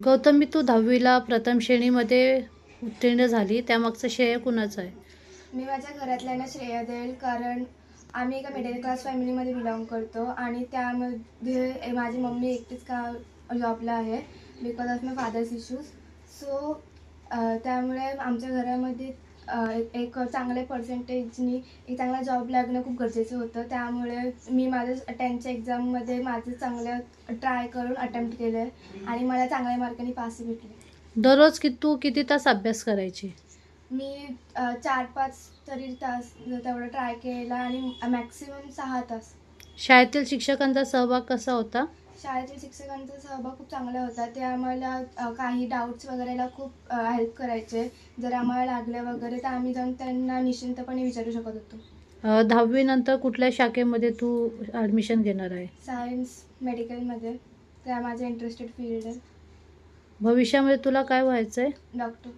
गौतमी तू दहावीला प्रथम श्रेणीमध्ये उत्तीर्ण झाली. त्यामागचं श्रेय कुणाचं आहे? मी माझ्या घरातल्यांना श्रेय देईल कारण आम्ही एका मिडल क्लास फॅमिलीमध्ये बिलॉंग करतो आणि त्यामध्ये माझी मम्मी एकटीच का जॉबला आहे because of my father's issues so त्यामुळे आमच्या घरामध्ये एक- चांगल्या पर्सेंटेजनी एक चांगला जॉब लागणं खूप गरजेचं होतं. त्यामुळे मी माझं टेन्थच्या एक्झाममध्ये माझं चांगलं ट्राय करून अटेम्प्ट केलं आहे आणि मला चांगल्या मार्काने पासही भेटले. दररोज की तू किती तास अभ्यास करायची? मी चार पाच तरी तास तेवढं ट्राय केला आणि मॅक्सिमम सहा तास. शाळेतील शिक्षकांचा सहभाग कसा होता? शाळेतील शिक्षकांचा सहभाग खूप चांगला होता. ते आम्हाला काही डाऊट्स वगैरेला खूप हेल्प करायचे. जर आम्हाला लागले वगैरे तर आम्ही जाऊन त्यांना निश्चिंतपणे विचारू शकत होतो. दहावीनंतर कुठल्या शाखेमध्ये तू ॲडमिशन घेणार आहे? सायन्स मेडिकलमध्ये त्या माझं इंटरेस्टेड फील्ड आहे. भविष्यामध्ये तुला काय व्हायचं आहे डॉक्टर